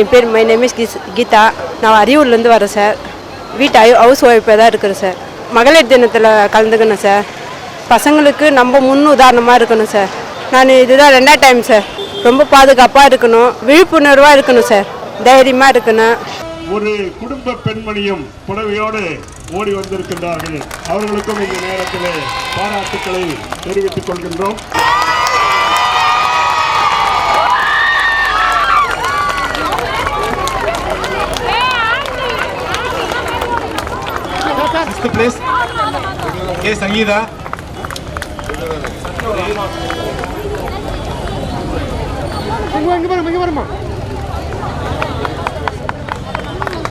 என் பேர் my name is Geetha. நான் அரியூர்லேருந்து வரேன் சார் வீட்டு ஐ ஹவுஸ் ஒய்ஃபாக தான் இருக்கிறேன் சார் மகளிர் தினத்தில் கலந்துக்கணும் சார் பசங்களுக்கு நம்ம முன் உதாரணமாக இருக்கணும் சார் நான் இதுதான் ரெண்டாவது டைம் சார் ரொம்ப பாதுகாப்பாக இருக்கணும் விழிப்புணர்வாக இருக்கணும் சார் தைரியமாக இருக்கணும். ஒரு குடும்ப பெண்மணியும் புடவையோடு ஓடி வந்திருக்கின்றார்கள். அவர்களுக்கும் இந்த நேரத்தில் பாராட்டுக்களை தெரிவித்துக் கொள்கின்றோம். este que es Aguida ¿Qué es